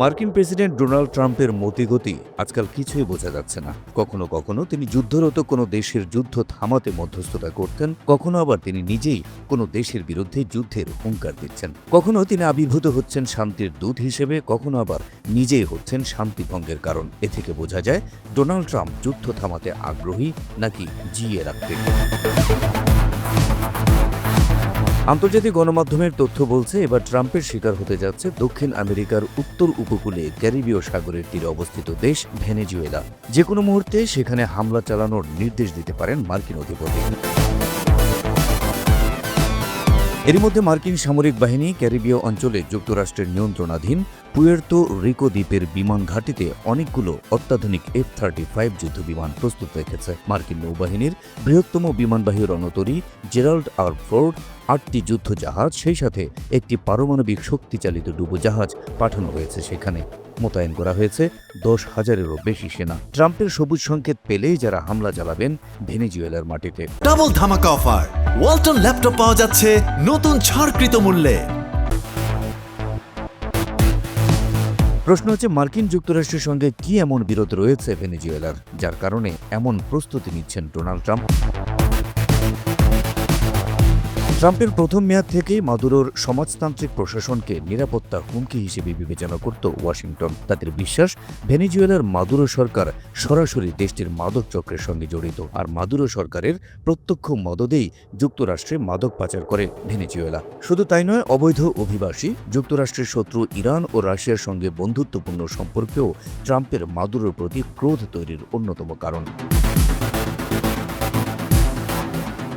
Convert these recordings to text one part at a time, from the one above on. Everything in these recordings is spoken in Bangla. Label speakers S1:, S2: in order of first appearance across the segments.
S1: মার্কিন প্রেসিডেন্ট ডোনাল্ড ট্রাম্পের মতিগতি আজকাল কিছুই বোঝা যাচ্ছে না। কখনো কখনো তিনি যুদ্ধরত কোনো দেশের যুদ্ধ থামাতে মধ্যস্থতা করতেন, কখনো আবার তিনি নিজেই কোনো দেশের বিরুদ্ধে যুদ্ধের হুঙ্কার দিচ্ছেন। কখনো তিনি আবির্ভূত হচ্ছেন শান্তির দূত হিসেবে, কখনো আবার নিজেই হচ্ছেন শান্তি ভঙ্গের কারণ। এ থেকে বোঝা যায়, ডোনাল্ড ট্রাম্প যুদ্ধ থামাতে আগ্রহী নাকি জিয়ে রাখতে আন্তর্জাতিক গণমাধ্যমের তথ্য বলছে, এবার ট্রাম্পের শিকার হতে যাচ্ছে দক্ষিণ আমেরিকার উত্তর উপকূলে ক্যারিবীয় সাগরের তীরে অবস্থিত দেশ ভেনেজুয়েলা। যে কোনো মুহূর্তে সেখানে হামলা চালানোর নির্দেশ দিতে পারেন মার্কিন অধিপতি। এরই মধ্যে মার্কিন সামরিক বাহিনী ক্যারিবীয় অঞ্চলে যুক্তরাষ্ট্রের নিয়ন্ত্রণাধীন পুয়ের্তো রিকো দ্বীপের বিমান ঘাঁটিতে অনেকগুলো অত্যাধুনিক এফ থার্টি ফাইভ যুদ্ধ বিমান প্রস্তুত রেখেছে। মার্কিন নৌবাহিনীর বৃহত্তম বিমানবাহী রণতরী জেরাল্ড আর ফোর্ড আটটি যুদ্ধ জাহাজ সেই সাথে একটি পারমাণবিক শক্তিচালিত ডুবোজাহাজ পাঠানো হয়েছে সেখানে। মোতায়েন করা হয়েছে দশ হাজারেরও বেশি সেনা। ট্রাম্পের সবুজ সংকেত পেলেই যারা হামলা চালাবেন ভেনেজুয়েলার মাটিতে।
S2: ডাবল ধামাকা অফার। ওয়ালটন ল্যাপটপ পাওয়া যাচ্ছে নতুন ছাড়কৃত মূল্যে।
S1: প্রশ্ন হচ্ছে মার্কিন যুক্তরাষ্ট্রের সঙ্গে কি এমন বিরোধ রয়েছে ভেনেজুয়েলার যার কারণে এমন প্রস্তুতি নিচ্ছেন ডোনাল্ড ট্রাম্প? ট্রাম্পের প্রথম মেয়াদ থেকেই মাদুরোর সমাজতান্ত্রিক প্রশাসনকে নিরাপত্তা হুমকি হিসেবে বিবেচনা করত ওয়াশিংটন। তাদের বিশ্বাস, ভেনেজুয়েলার মাদুরো সরকার সরাসরি দেশটির মাদক চক্রের সঙ্গে জড়িত আর মাদুরো সরকারের প্রত্যক্ষ মদদেই যুক্তরাষ্ট্রে মাদক পাচার করে ভেনেজুয়েলা। শুধু তাই নয়, অবৈধ অভিবাসী, যুক্তরাষ্ট্রের শত্রু ইরান ও রাশিয়ার সঙ্গে বন্ধুত্বপূর্ণ সম্পর্কেও ট্রাম্পের মাদুরোর প্রতি ক্রোধ তৈরির অন্যতম কারণ।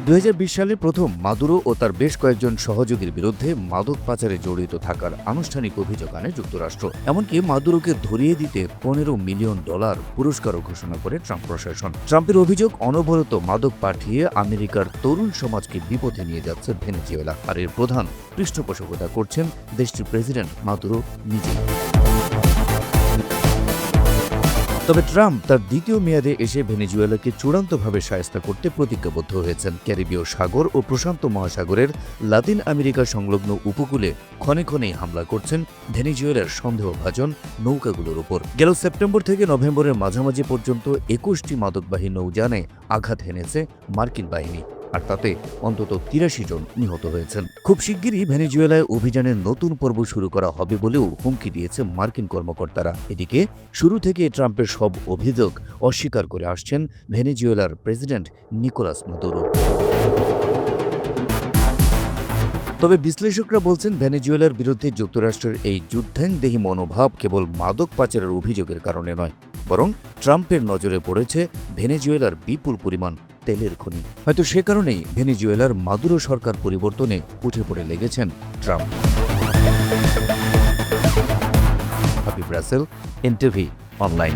S1: দুই হাজার বিশ সালে প্রথম মাদুরো ও তার বেশ কয়েকজন সহযোগীর বিরুদ্ধে মাদক পাচারে জড়িত থাকার আনুষ্ঠানিক অভিযোগ আনে যুক্তরাষ্ট্র। এমনকি মাদুরোকে ধরিয়ে দিতে পনেরো মিলিয়ন ডলার পুরস্কারও ঘোষণা করে ট্রাম্প প্রশাসন। ট্রাম্পের অভিযোগ, অনবরত মাদক পাঠিয়ে আমেরিকার তরুণ সমাজকে বিপথে নিয়ে যাচ্ছে ভেনেজুয়েলা। আর এর প্রধান পৃষ্ঠপোষকতা করছেন দেশটির প্রেসিডেন্ট মাদুরো নিজেই। তবে ট্রাম্প তার দ্বিতীয় মেয়াদে এসে ভেনেজুয়েলাকে চূড়ান্তভাবে সায়স্তা করতে প্রতিজ্ঞাবদ্ধ হয়েছেন। ক্যারিবীয় সাগর ও প্রশান্ত মহাসাগরের লাতিন আমেরিকা সংলগ্ন উপকূলে ক্ষণে ক্ষণেই হামলা করছেন ভেনিজুয়েলার সন্দেহভাজন নৌকাগুলোর উপর গেল সেপ্টেম্বর থেকে নভেম্বরের মাঝামাঝি পর্যন্ত একুশটি মাদকবাহী নৌযানে আঘাত হেনেছে মার্কিন বাহিনী। আর তাতে অন্তত তিরাশি জন নিহত হয়েছেন। খুব শিগগিরই ভেনেজুয়েলায় অভিযানের নতুন পর্ব শুরু করা হবে বলেও হুমকি দিয়েছে মার্কিন কর্মকর্তারা। এদিকে শুরু থেকে ট্রাম্পের সব অভিযোগ অস্বীকার করে আসছেন ভেনেজুয়েলার প্রেসিডেন্ট নিকোলাস মাদুরো। তবে বিশ্লেষকরা বলছেন, ভেনেজুয়েলার বিরুদ্ধে যুক্তরাষ্ট্রের এই যুদ্ধাংদেহী মনোভাব কেবল মাদক পাচারের অভিযোগের কারণে নয়, বরং ট্রাম্পের নজরে পড়েছে ভেনেজুয়েলার বিপুল পরিমাণ তেলের খনি। হয়তো সে কারণেই ভেনিজুয়েলার মাদুরো সরকার পরিবর্তনে উঠে পড়ে লেগেছেন ট্রাম্প। হাবিব রাসেল অনলাইন।